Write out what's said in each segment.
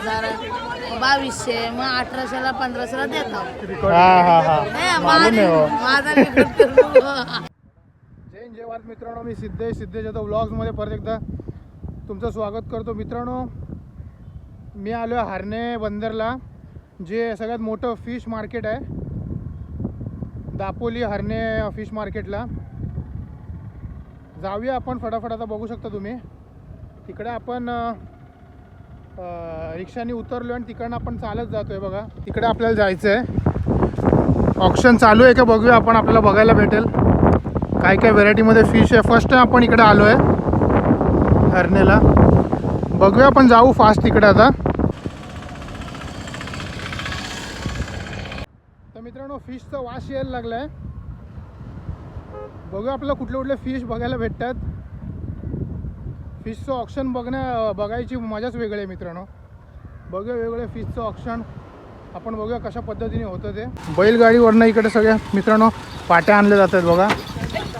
हजार बावीसशे मग अठराशेला पंधराशेला देतात. हा हा हा. हे, हो. जय जय भारत. मित्रांनो मी सिद्धेश सिद्धेश यादव व्लॉग्समध्ये परत एकदा तुमचं स्वागत करतो. मित्रांनो मी आलो आहे हारणे बंदरला जे सगळ्यात मोठं फिश मार्केट आहे. दापोली हरणे फिश मार्केटला जाऊया आपण फटाफट आता बघू शकता तुम्ही. तिकडे आपण रिक्षाने उतरलो आणि तिकडनं आपण चालत जातोय बघा. तिकडे आपल्याला जायचं आहे ऑप्शन चालू आहे का बघूया आपण आपल्याला बघायला भेटेल. काय काय व्हेरायटीमध्ये फिश आहे. फर्स्ट टाइम आपण इकडे आलो आहे हरणेला बघूया आपण जाऊ फास्ट तिकडे आता. तर मित्रांनो फिशचा वास यायला लागला आहे बघूया आपल्याला कुठले कुठले फिश बघायला भेटतात. फिशचं ऑप्शन बघण्या बघायची मजाच वेगळी आहे मित्रांनो. बघूया वेगवेगळे फिशचं ऑप्शन आपण बघूया कशा पद्धतीने होतं ते. बैलगाडीवरनं इकडे सगळ्या मित्रांनो पाट्या आणल्या जातात बघा.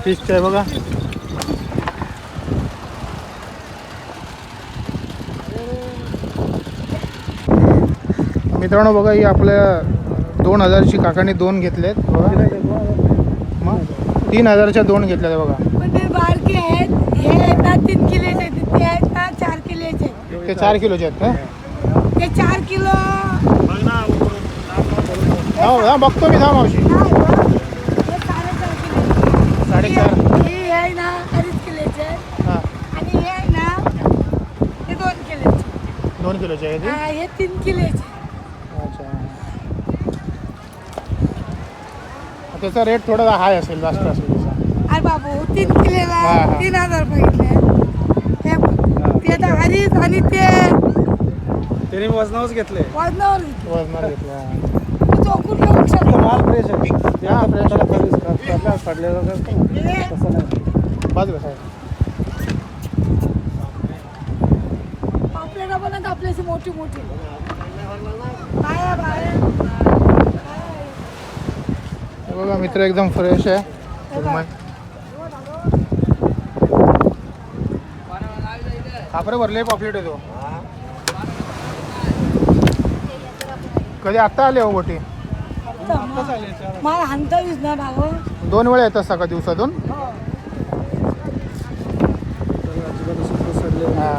फिशचं आहे बघा. मित्रांनो बघा ही आपल्या दोन हजारची काकाने दोन घेतलेत. बघा मग? तीन हजारच्या दोन घेतल्या बघा. पण ते बारके आहेत. हे आहेत तीन किलोचे. ते आहेत चार किलोचे. ते चार किलोचे आहेत का? ते चार किलो. हो हा बघतो मी थांब मावशी. नाही. हे साडेचार किलोचे. साडेचार. हे हे आहे ना अडीच किलोचे. हां. आणि हे आहे ना हे दोन किलोचे. दोन किलोचे हा, हे तीन किलोचे ते अच्छा त्याचा रेट थोडा हाय असेल जास्त असेल त्याचा अरे बाबू तीन किलोला हा. तीन हजार बघितले हे बघ. ते आता हरीच आणि ते त्याने वजनावरच घेतले वजनावर घेतलं. वजनात घेतला तू माल फ्रेश आहे हा. त्याला कधीच काढल्या- काढलेलं नसतं. तसं नाही बाजूला साहेब आपल्याला पण आपल्याशी मोठी मोठी बाया बाया बघा मित्र एकदम फ्रेश आहे. खापरे भरले पॉपलेट आहे तो कधी आत्ता आले हो भाऊ. दोन वेळा येतात सका दिवसातून. हा.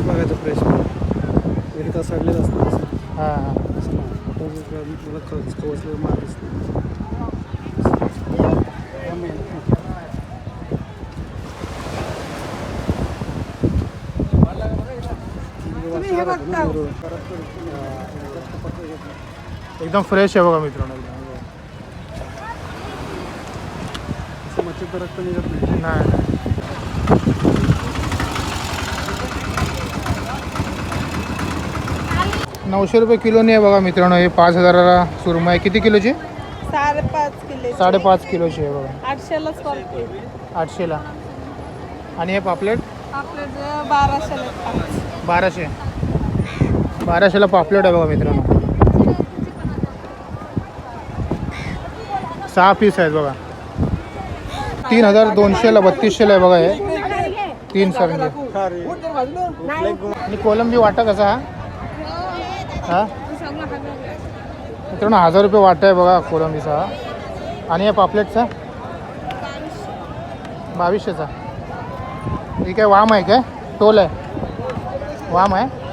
बघायचं फ्रेश असतं. हां. मला दिसतो तुम्ही हे बघता एकदम फ्रेश आहे बघा मित्रांनो मच्छीचं रक्त निघत नाही. नऊशे रुपये किलोने आहे बघा मित्रांनो हे पाच हजाराला सुरमई किती किलोची? साडेपाच किलो साडेपाच किलोची आहे बघा. आठशेलाच पडते आठशेला. आणि हे पापलेट? बाराशेला बाराशे. बाराशेला पापलेट आहे बघा मित्रांनो. सहा पीस आहेत बघा. तीन हजार दोनशेला बत्तीसशेला आहे बघा हे. तीन सरंगे आणि कोलंबी वाटा कसा हा? हा? मित्रांनो हजार रुपये वाटा आहे बघा कोलंबीचा. हा. आणि या पापलेटचा? बावीसशेचा. ठीक काय वाम आहे काय? टोल आहे. वाम आहे?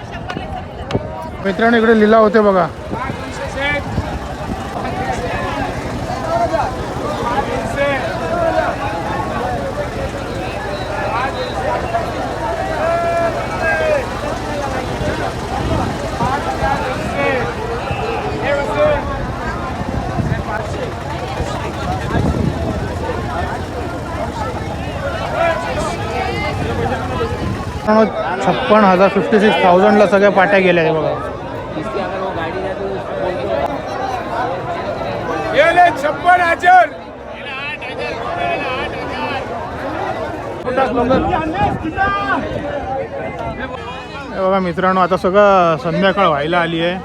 मित्रांनो इकडे लिला होते बघा. छप्पन हजार फिफ्टी सिक्स थाउजंडला सगळ्या पाट्या गेल्या आहे बघा हे बघा मित्रांनो आता सगळं संध्याकाळ व्हायला आली आहे.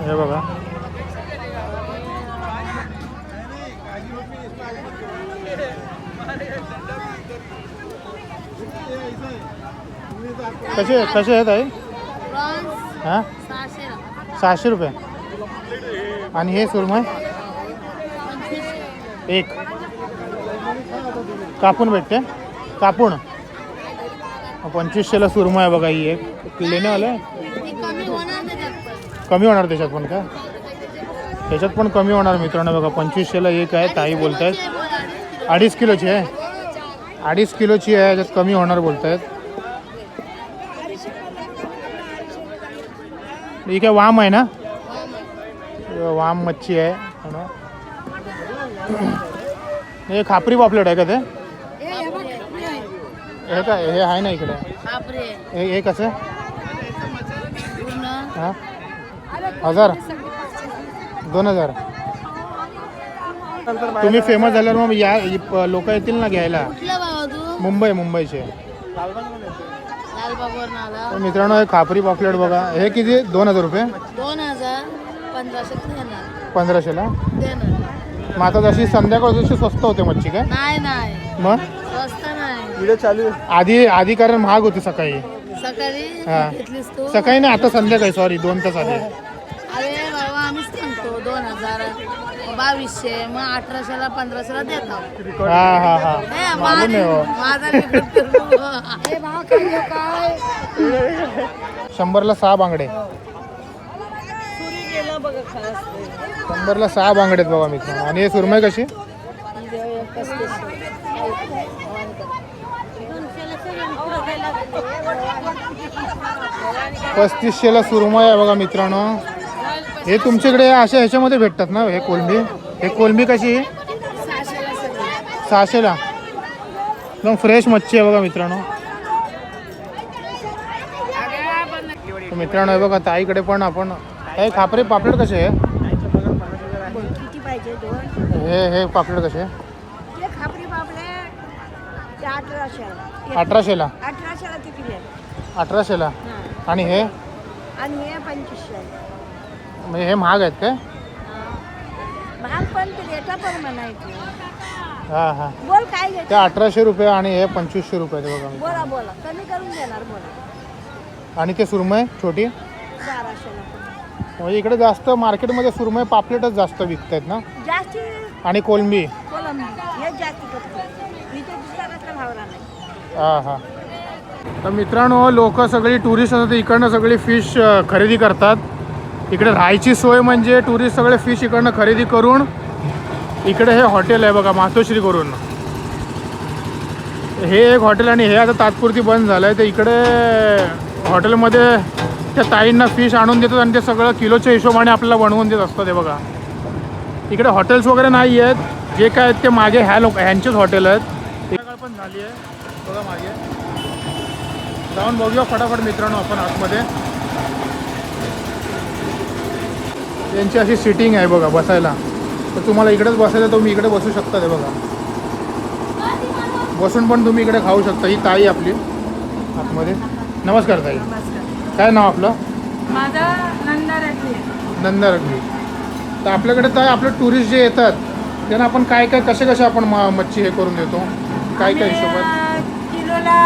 हे बघा. कसे कसे आहेत आहे हां? सहाशे रुपये. आणि हे सुरमय? एक. कापून भेटते. कापून. पंचवीसशेला सुरमय आहे बघा ही एक. लेणे आलं कमी होणार त्याच्यात पण त्याच्यात पण का? त्याच्यात पण कमी होणार मित्रांनो बघा. पंचवीसशेला एक आहे ताई बोलत आहेत अडीच अडीच किलोची आहे. अडीच किलोची आहे याच्यात कमी होणार बोलत आहेत ही काय वाम आहे ना? वाम मच्छी आहे. है ना? हे खापरी पापलेट आहे का ते? हे काय? हे आहे ना इकडे. हे हे कसं? हां? हजार? दोन हजार. तुम्ही फेमस झाल्यावर मग या लोक येतील ना घ्यायला. मुंबई मुंबईचे. लालबागवर नाला तर मित्रांनो हे खापरी पापलेट बघा. हे किती? दोन हजार रुपये? दोन हजार पंधराशे देणार. पंधराशेला देणार. मग आता जशी संध्याकाळ जशी स्वस्त होते मच्छी काय? नाही नाही. मग? स्वस्त नाही. व्हिडिओ चालू आहे. आधी आधी कारण महाग होती सकाळी. सकाळी हा. घेतलीस तू? सकाळी नाही आता संध्याकाळी सॉरी दोन तास आधी अरे बाबा आम्हीच सांगतो दोन हजार बावीसशे मग अठराशेला पंधराशेला देतो हा हा हा. हे, हो. माझा. हे भाव शंभरला सहा बांगडे. सुरी गेलं बघा खरंच शंभरला सहा बांगडे आहेत बघा मित्रांनो. आणि हे सुरमई कशी? पस्तीसशेला सुरमई आहे बघा मित्रांनो. हे तुमच्याकडे अशा ह्याच्यामध्ये भेटतात ना हे कोलंबी? हे कोलंबी कशी? सहाशेला. एकदम फ्रेश मच्छी आहे बघा मित्रांनो. तर मित्रांनो हे बघा ताईकडे पण आपण ताई खापरे पापलेट कसे हे हे पापलेट कसे अठराशेला. अठराशेला. हां. आणि हे? आणि हे पंचवीसशे. म्हणजे हे महाग आहेत काय? महाग पण ते रेटा पण म्हणायचे. हां हां. बोल काय ते अठराशे रुपये आणि हे पंचवीसशे रुपये आहेत बघा. बोला बोला. कमी करून देणार बोला. आणि ते सुरमई छोटी? बाराशेला पण. म्हणजे इकडे जास्त मार्केटमध्ये सुरमई पापलेटच जास्त विकत आहेत ना? जास्ती आणि कोलंबी? कोलंबी. हे जास्ती करतो इथे दुसरा रस्ता भावरा नाही हां हां. तर मित्रांनो लोक सगळी टुरिस्ट असतात इकडनं सगळी फिश खरेदी करतात. इकडे राहायची सोय म्हणजे टुरिस्ट सगळे फिश इकडनं खरेदी करून इकडे हे हॉटेल आहे बघा मातोश्री करून हे एक हॉटेल आणि हे आता तात्पुरती बंद झालं आहे तर इकडे हॉटेलमध्ये त्या ताईंना फिश आणून देतात आणि ते सगळं किलोच्या हिशोबाने आपल्याला बनवून देत असतं ते बघा. इकडे हॉटेल्स वगैरे नाही आहेत. जे काय आहेत ते मागे ह्या लोक ह्यांचेच हॉटेल आहेत. पण झाली आहे. बघा मागे. जाऊन बघूया फटाफट मित्रांनो आपण आतमध्ये. त्यांची अशी सिटिंग आहे बघा बसायला. तर तुम्हाला इकडेच बसायचं तर तुम्ही इकडे बसू शकता ते बघा. बसून पण तुम्ही इकडे खाऊ शकता. ही ताई आपली. आतमध्ये. नमस्कार ताई. काय नाव आपलं? माझा नंदा रगवी तर आपल्याकडे तर आपले टुरिस्ट जे येतात त्यांना आपण काय काय कसे कसे आपण मच्छी हे करून देतो? काय काय हिशोबात? आम्ही, अं, किलोला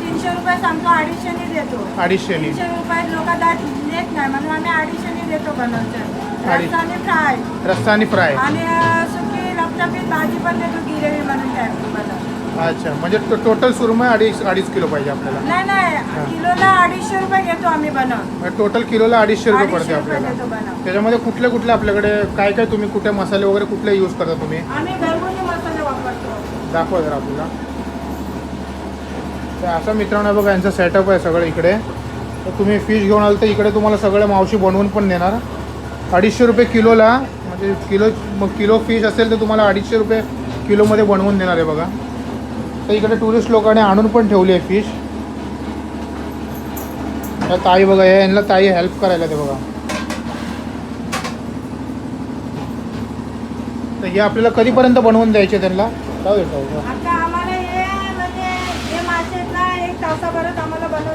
तीनशे रुपये सांगतो अडीचशेने देतो. अडीचशेनी. तीनशे रुपये लोक दाट देत नाही म्हणून आम्ही अडीचशेने देतो बनवतो अडीच. आणि फ्राय. रस्सा आणि फ्राय. आणि अं, सुकी रक्तापीठ भाजी पण देतो गिरेवी म्हणून तयार बनवतो अच्छा म्हणजे टो- टोटल सुरमई अडीच अडीच किलो पाहिजे आपल्याला. नाही नाही किलोला अडीचशे रुपये घेतो आम्ही बनवून. म्हणजे टोटल किलोला अडीचशे रुपये अडीचशे पडते रुपये आपल्याला. देतो बनवून. त्याच्यामध्ये कुठले कुठले आपल्याकडे काय काय तुम्ही कुठे मसाले वगैरे कुठले यूज करता तुम्ही? आम्ही घरगुती मसाले वापरतो. दाखवा जरा आपल्याला. तर असं मित्रांनो बघा यांचं सेटअप आहे सगळं इकडे. तर तुम्ही फिश घेऊन आलं तर इकडे तुम्हाला सगळं मावशी बनवून पण देणार. अडीचशे रुपये किलोला म्हणजे किलो मग किलो फिश असेल तर तुम्हाला अडीचशे रुपये किलोमध्ये बनवून देणार आहे बघा. तर इकडे टुरिस्ट लोकांनी आणून पण ठेवली आहे फिश त्या ताई बघा हे यांना ताई हेल्प करायला ते बघा. तर हे आपल्याला कधीपर्यंत बनवून द्यायचे त्यांना? हे म्हणजे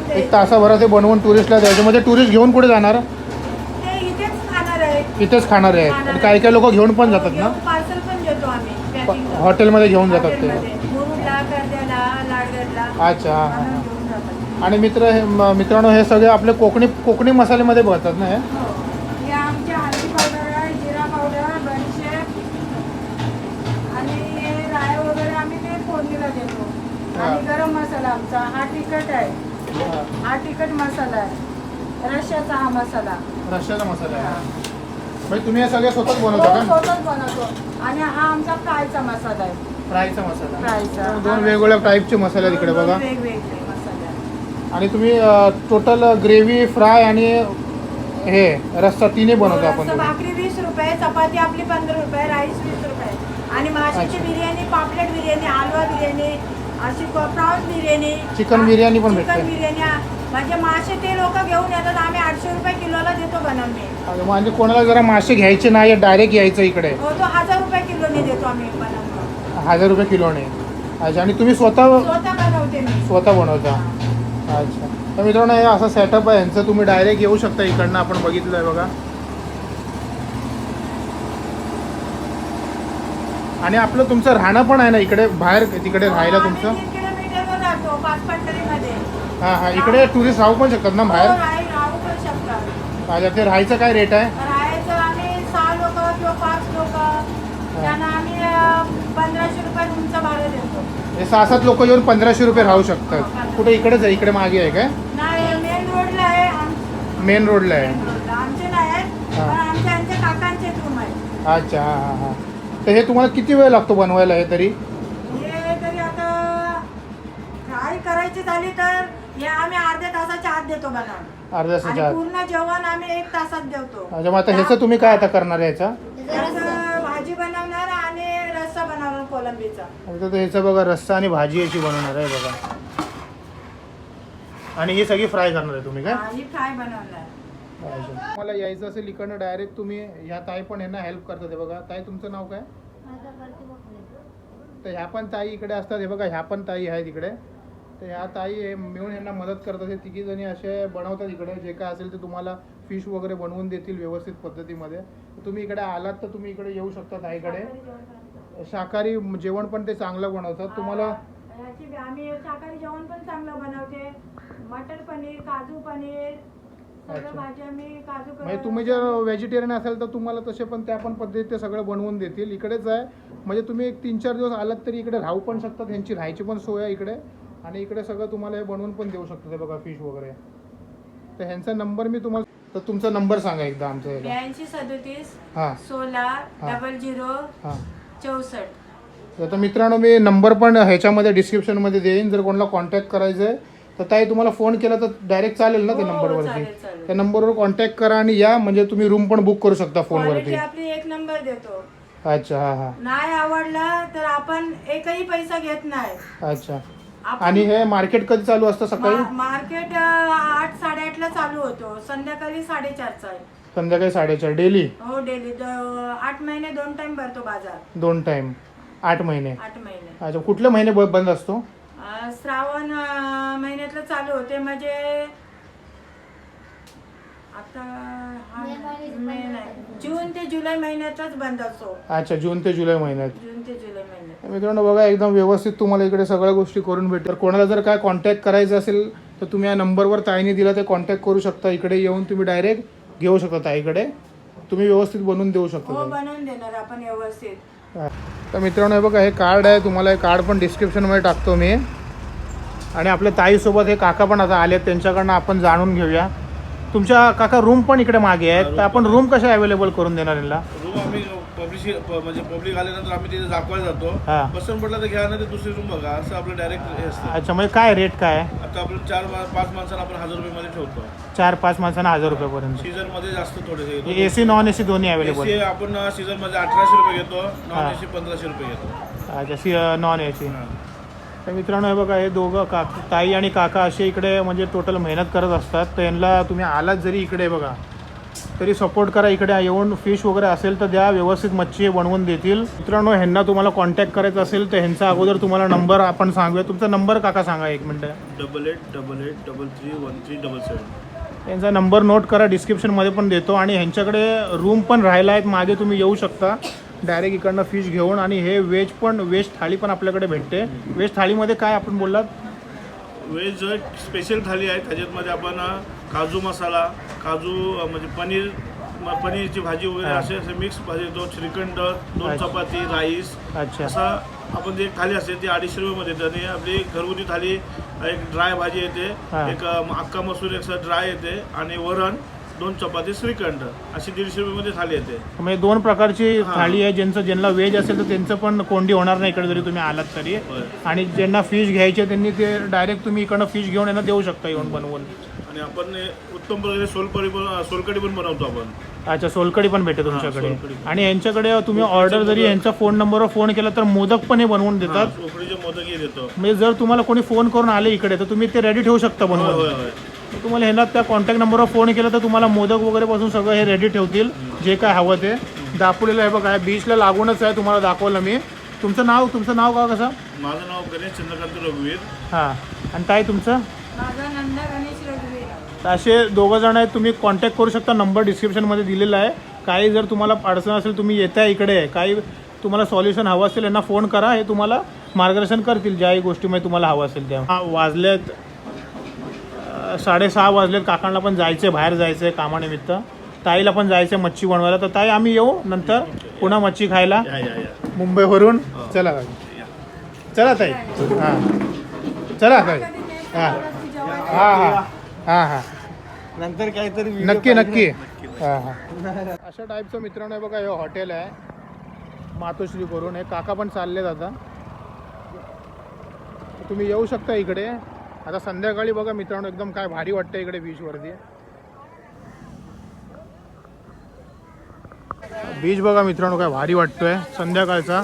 हे एक तासाभरात ते बनवून टुरिस्टला द्यायचे. म्हणजे टुरिस्ट घेऊन कुठे जाणार ते इथेच खाणार आहे इथेच खाणार आहेत आणि काही काही लोक घेऊन पण जातात ना? पार्सल पण देतो आम्ही packing करून. हॉटेलमध्ये घेऊन जातात ते. हॉटेलमध्ये. मुरुडला, कर्जला, लाडगडला. अच्छा हां हां. हां घेऊन आणि मित्र हे म- मित्रांनो हे सगळे आपले कोकणी कोकणी मसाल्यामध्ये बघतात ना हे? हे. आमचे हळदी पावडर आहे जिरा पावडर बडीशेप. आणि हे राय वगैरे आम्ही ते फोडणीला देतो. हा. आणि गरम मसाला आमचा हा तिखट आहे. हा, हा तिखट मसाला आहे. रश्याचा हा मसाला. रश्याचा मसाला आहे. म्हणजे तुम्ही हे सगळे स्वतःच बनवता तो का? स्वतःच बनवतो. आणि हा आमचा फ्रायचा मसाला आहे. फ्रायचा मसाला. फ्रायचा. दोन वेगवेगळ्या टाईपचे मसाले आहेत इकडे बघा. दोन वेगवेगळे मसाले आहेत. आणि तुम्ही टोटल ग्रेव्ही फ्राय आणि हे रस्सा तिन्ही बनवता आपण रस्सा तुम्ही. भाकरी वीस रुपये चपाती आपली पंधरा रुपये राईस वीस रुपये. आणि माशाची अच्छा. बिर्याणी पापलेट बिर्याणी हलवा बिर्याणी अशी प्रॉन्स बिर्याणी. चिकन बिर्याणी पण भेटते. चिकन बिर्याणी म्हणजे मासे ते लोक घेऊन येतात आम्ही आठशे रुपये किलोला देतो बनवणे म्हणजे कोणाला जरा मासे घ्यायचे नाही डायरेक्ट यायचं इकडे. हो तो हजार रुपये किलोने देतो आम्ही हजार रुपये किलोने. अच्छा आणि तुम्ही स्वतः स्वतः बनवते मी. स्वतः बनवता? अच्छा. तर मित्रांनो हे असं सेटअप आहे यांचं तुम्ही डायरेक्ट येऊ शकता इकडनं आपण बघितलं आहे बघा. आणि आपलं तुमचं राहणं पण आहे ना इकडे बाहेर तिकडे राहायला आम्ही तुमचं? तीन किलोमीटरवर राहतो पाच पंढरीमध्ये हां हां. इकडे टुरिस्ट राहू पण शकतात ना हो, बाहेर? राही- राहू पण शकतात. अच्छा ते राहायचं काय रेट आहे? राहायचं आम्ही सहा लोक किंवा पाच लोक. त्यांना आम्ही अं, पंधराशे रुपये रूमचं भाडं देतो. हे सहा सात लोक येऊन पंधराशे रुपये राहू शकतात. कुठे इकडेच आहे इकडे मागे आहे काय? नाही मेन रोडला आहे आम- मेन रोडला आहे. मेन रोडला आमचे नाही आहेत हा. पण आमच्या आमच्या काकांचे रूम आहेत. अच्छा हां हां हां. तर हे तुम्हाला किती वेळ लागतो बनवायला हे तरी हे तरी आता करायची झाली तर हे आम्ही अर्ध्या तासाच्या आत देतो बनवून अर्ध्या आणि तासाच्या आत. पूर्ण जेवण आम्ही एक तासात देतो. अच्छा मग आता ह्याचं तुम्ही काय आता करणार आहे ह्याचा त्याचं भाजी बनवणार आणि रस्सा बनवणार कोलंबीचा. आता तर ह्याचं बघा रस्सा आणि भाजी याची बनवणार आहे बघा. आणि ही सगळी फ्राय करणार आहे तुम्ही काय? आणि फ्राय बनवणार. मला यायचं असेल इकडनं डायरेक्ट तुम्ही ह्या ताई पण यांना हेल्प करतात हे बघा. ताई तुमचं नाव काय? तर ह्या पण ताई इकडे असतात हे बघा ह्या पण ताई आहेत इकडे. तर ह्या ताई हे मिळून यांना मदत करतात हे तिघी जणी असे बनवतात इकडे. जे काय असेल ते तुम्हाला फिश वगैरे बनवून देतील व्यवस्थित पद्धतीमध्ये. तुम्ही इकडे आलात तर तुम्ही इकडे येऊ शकता ताईकडे. शाकाहारी जेवण पण ते चांगलं बनवतात. तुम्हाला आम्ही शाकाहारी जेवण पण चांगलं बनवते. मटर पनीर काजू पनीर म्हणजे तुम्ही जर व्हेजिटेरियन असाल तर तुम्हाला तसे पण त्या पण पद्धतीत ते सगळं बनवून देतील. इकडेच आहे. म्हणजे तुम्ही एक तीन चार दिवस आलात तरी इकडे राहू पण शकतात. ह्यांची राहायची पण सोय आहे इकडे. आणि इकडे सगळं तुम्हाला हे बनवून पण देऊ शकतो ते बघा फिश वगैरे. तर ह्यांचा नंबर मी तुम्हाला तर तुमचा नंबर सांगा एकदा आमच्या ह्याला ब्याऐंशी सदोतीस हां. सोळा हा. डबल झिरो हां. चौसष्ट. तर मित्रांनो मी नंबर पण ह्याच्यामध्ये डिस्क्रिप्शनमध्ये देईन. जर कोणाला कॉन्टॅक्ट करायचं आहे तर ताई तुम्हाला फोन केला तर डायरेक्ट चालेल ना त्या हो, नंबरवरती चालेल, चालेल. त्या नंबरवर कॉन्टॅक्ट करा आणि या म्हणजे तुम्ही रूम पण बुक करू शकता क्वालिटी फोनवरती आपली एक नंबर देतो. अच्छा हां हां. नाही आवडला तर आपण एकही पैसा घेत नाही. अच्छा. आणि हे मार्केट कधी चालू असतं सकाळी? मा- मार्केट अं, आठ साडेआठला चालू होतो. संध्याकाळी साडेचारचा आहे संध्याकाळी साडेचार. डेली? हो डेली. आठ महिने दोन टाइम भरतो बाजार. दोन टाइम. आठ महिने. आठ महिने. अच्छा कुठले महिने ब- बंद असतो? अं, श्रावण अं, महिन्यातलं चालू होते. म्हणजे आता हा मे नाही. जून ते जुलै महिन्यातच बंद असतो. अच्छा जून ते जुलै महिन्यात. जून ते जुलै महिन्यात. मित्रांनो बघा एकदम व्यवस्थित तुम्हाला इकडे सगळ्या गोष्टी करून भेटेल. तर कोणाला जर काय कॉन्टॅक्ट करायचं असेल तर तुम्ही या नंबरवर ताईने दिला ते कॉन्टॅक्ट करू शकता. इकडे येऊन तुम्ही डायरेक्ट घेऊ शकता ताईकडे. तुम्ही व्यवस्थित बनवून देऊ हो शकता ताई. बनवून देणार आपण व्यवस्थित. तर मित्रांनो हे बघा हे कार्ड आहे. तुम्हाला हे कार्ड पण डिस्क्रिप्शनमध्ये टाकतो मी. आणि आपल्या ताईसोबत हे काका पण आता आले त्यांच्याकडनं आपण जाणून घेऊया. तुमच्या काका रूम पण इकडे मागे आहेत. तर आपण रूम कशा अवेलेबल करून देणार यांना? रूम आम्ही पब्लिश म्हणजे पब्लिक आल्यानंतर आम्ही तिथे दाखवायला जातो. हा. पसंत पडला तर घ्या नाही तर दुसरी रूम बघा. असं आपलं डायरेक्ट हे असतं. अच्छा म्हणजे काय रेट काय? आहे आता आपण चार मा- पाच माणसांना आपण हजार रुपये मध्ये ठेवतो. चार पाच माणसांना हजार रुपयापर्यंत सीझनमध्ये जास्त थोडे A C non A C दोन्ही अवेलेबल आपण सीझनमध्ये अठराशे रुपये घेतो. हा. नॉन एसी पंधराशे रुपये घेतो. अच्छा सी नॉन ए सी हा. तर मित्रांनो हे बघा हे दोघं का ताई आणि काका असे इकडे म्हणजे टोटल मेहनत करत असतात. तर यांना तुम्ही आलात जरी इकडे बघा. तरी सपोर्ट करा. इकडे येऊन फिश वगैरे असेल तर द्या. व्यवस्थित मच्छी बनवून देतील. मित्रांनो ह्यांना तुम्हाला कॉन्टॅक्ट करायचं असेल तर ह्यांचा अगोदर तुम्हाला नंबर आपण सांगूया. तुमचा नंबर काका सांगा एक मिनटं. Double eight double eight double three one three double seven यांचा नंबर नोट करा. डिस्क्रिप्शनमध्ये पण देतो. आणि ह्यांच्याकडे रूम पण राहायला आहेत. मागे तुम्ही येऊ शकता. डायरेक्ट इकडनं फिश घेऊन. आणि हे व्हेज पण व्हेज थाळी पण आपल्याकडे भेटते. व्हेज थाळीमध्ये काय आपण बोललात? व्हेज स्पेशल थाली आहे. त्याच्यामध्ये आपण काजू मसाला काजू म्हणजे पनीर पनीरची भाजी वगैरे. असे असे मिक्स भाजी दोन श्रीखंड दोन. चपाती राईस अच्छा असा आपण जे थाली असते ती अडीचशे रुपये मध्ये आणि आपली घरगुती थाली एक ड्राय भाजी येते हा. एक अ, अख्खा मसूर एक ड्राय येते आणि वरण दोन चपाती श्रीखंड अशी दीडशे रुपये थाली येते म्हणजे दोन प्रकारची हा. थाळी आहे ज्यांचं ज्यांना व्हेज असेल तर त्यांचं पण कोंडी होणार नाही इकडे जरी तुम्ही आलात तरी होय. आणि ज्यांना फिश घ्यायचे त्यांनी ते डायरेक्ट तुम्ही इकडनं फिश घेऊन यांना देऊ शकता येऊन बनवून आणि आपण हे उत्तम प्रकारे सोलकढी पण सोलकढी पण बनवतो आपण. अच्छा सोलकडी पण भेटते तुमच्याकडे. सोलकढी. आणि यांच्याकडे तुम्ही ऑर्डर जरी यांच्या फोन नंबरवर फोन केला तर मोदक पण हे बनवून देतात. उकडीचे मोदकही देतो. म्हणजे जर तुम्हाला कोणी फोन करून आले इकडे तर तुम्ही ते रेडी ठेवू शकता होय बनवून. होय तुम्हाला ह्यांना त्या कॉन्टॅक्ट नंबरवर फोन केला तर तुम्हाला मोदक वगैरे पासून सगळं हे रेडी ठेवतील जे काय हवं ते. दापोलीला आहे बघा बीचला लागूनच आहे तुम्हाला दाखवलं मी. तुमचं नाव तुमचं नाव का कसं? माझं नाव गणेश चंद्रकांत रघुवीर. हां. आणि ताई तुमचं? माझा नंदा गणेश तर असे दोघं जण आहेत तुम्ही कॉन्टॅक्ट करू शकता. नंबर डिस्क्रिप्शनमध्ये दिलेला आहे. काही जर तुम्हाला अडचण असेल तुम्ही येताय इकडे. काही तुम्हाला सॉल्युशन हवं असेल यांना फोन करा. हे तुम्हाला मार्गदर्शन करतील ज्याही गोष्टीमध्ये तुम्हाला हवं असेल त्या हा, वाजलेत साडेसहा वाजलेत. काकांना पण जायचं बाहेर जायचं आहे कामानिमित्त. ताईला पण जायचं आहे मच्छी बनवायला. तर ताई आम्ही येऊ नंतर पुन्हा मच्छी खायला. मुंबईवरून. चला चला ताई. हां. चला ताई. हां. हां हां. हां हां. नंतर काहीतरी नक्की नक्की. हां हां. अशा टाईपचं मित्रांनो हे बघा हे हॉटेल आहे. मातोश्री करून. हे काका पण चाललेत आता. तुम्ही येऊ शकता इकडे. आता संध्याकाळी बघा मित्रांनो एकदम काय भारी वाटतं इकडे बीचवरती बीच बघा मित्रांनो काय भारी वाटतोय. संध्याकाळचा.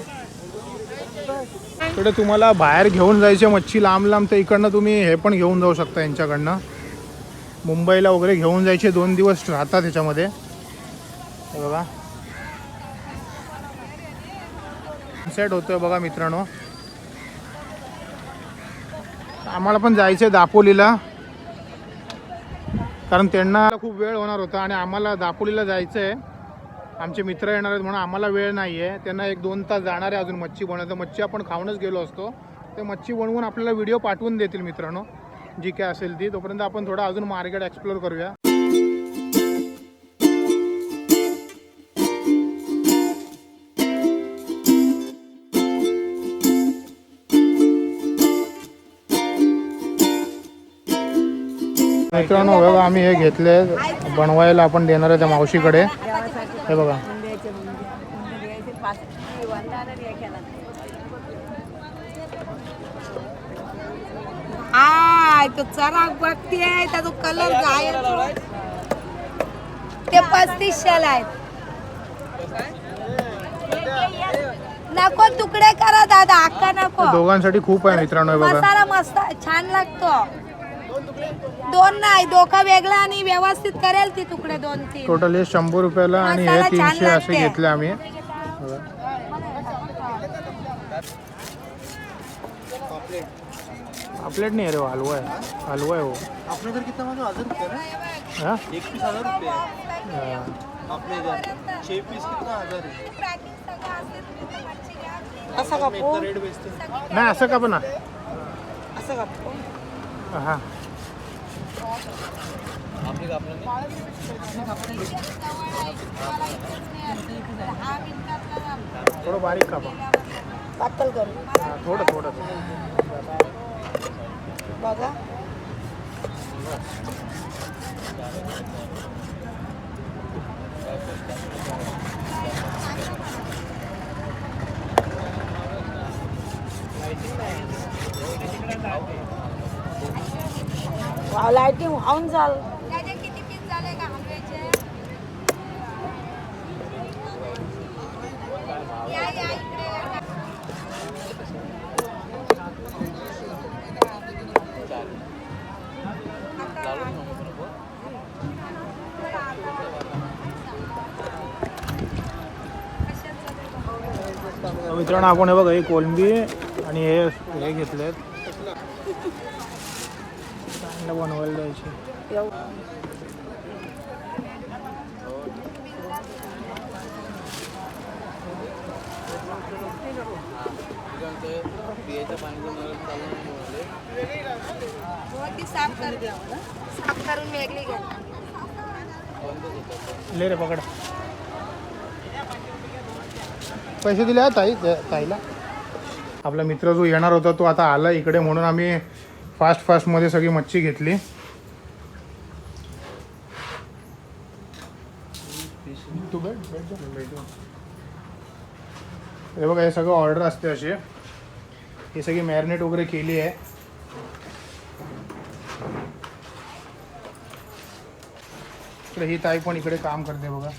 इकडे तुम्हाला बाहेर घेऊन जायचे मच्छी लांब लांब तर इकडनं तुम्ही हे पण घेऊन जाऊ शकता यांच्याकडनं. मुंबईला वगैरे घेऊन जायचे. दोन दिवस राहतात त्याच्यामध्ये. हे बघा. सेट होतोय बघा मित्रांनो. आम्हाला पण जायचं आहे दापोलीला. कारण त्यांना खूप वेळ होणार होता आणि आम्हाला दापोलीला जायचं आहे आमचे मित्र येणार आहेत म्हणून आम्हाला वेळ नाही आहे त्यांना एक दोन तास जाणार आहे अजून मच्छी बनवायचं. मच्छी आपण खाऊनच गेलो असतो. ते मच्छी बनवून आपल्याला व्हिडिओ पाठवून देतील मित्रांनो. जी काय असेल ती. तोपर्यंत आपण थोडं अजून मार्केट एक्सप्लोर करूया. मित्रांनो बघा आम्ही हे घेतले. बनवायला आपण देणार आहे त्या मावशीकडे. हे बघा. आय तो चराक बघतीये त्याचा कलर गायब ते. पस्तीसशेला आहेत. नको तुकडे करा दादा अक्का नको. दोघांसाठी खूप आहे मित्रांनो हे बघा. मसाला मस्त छान लागतो. दोन नाही दोका वेगळा आणि व्यवस्थित करेल ती तुकडे दोन तीन टोटल हे शंभर रुपयाला आणि हे मसाला छान तीनशे असे लागते. घेतले आम्ही. बघा. पापलेट नाही आहे रे हो, हलवा आहे हलवा आहे हो आपल्या इधर कितना मानो हजार रुपये ना? हा? एक पीस हजार रुपये है। हा. अपने इधर छह पीस कितना हजार है असं का में इतना रेट बेचते हैं। नाही असं का पण असं का हा? आपने का आपने नहीं? थोडं बारीक कापा पातळ करू। हा, थोडं थोडं। బాగా लाइटिङ आउँछ मित्रांनो आपण हे बघा हे कोलंबी आणि हे हे घेतले चांगलं बनवायला द्यायचे. साफ करून वेगळी घ्या ले रे पकड. पैसे दिले ताई त्या- ताईला. आपला मित्र जो येणार होता तो आता आला इकडे म्हणून आम्ही फास्ट फास्टमध्ये सगळी मच्छी घेतली. तू हे बघा हे सगळं ऑर्डर असते अशी. ही सगळी मॅरिनेट वगैरे केली आहे. इकडे ही ताई पण इकडे काम करते बघा.